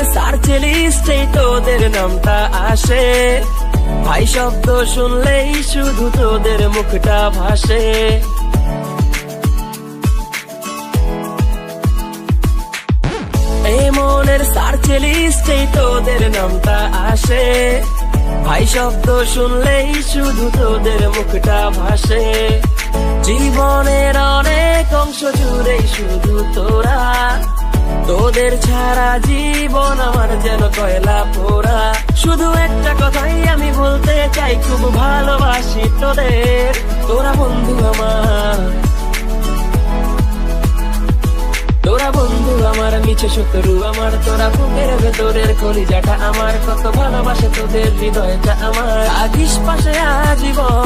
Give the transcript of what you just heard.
Search লিস্টেই তোদের নামটা আসে। ভাই শব্দ শুনলেই শুধু তোদের মুখটা ভাসে। মনের তোদের নামটা আসে। ভাই শব্দ শুনলেই শুধু তোদের মুখটা ভাসে। জীবনের অনেক অংশ জুড়েই শুধু তোরা। তোদের ছাড়া জীবন আমার যেন কয়লা পোড়া। শুধু একটা কথাই আমি বলতে চাই, খুব ভালোবাসি তোদের। তোরা বন্ধু আমার। তোরা বন্ধু আমার, মিছে শত্রু আমার। তোরা বুকের ভেতরের কলিজাটা আমার। কত ভালোবাসে তোদের হৃদয়টা আমার। থাকিস পাশে আজীবন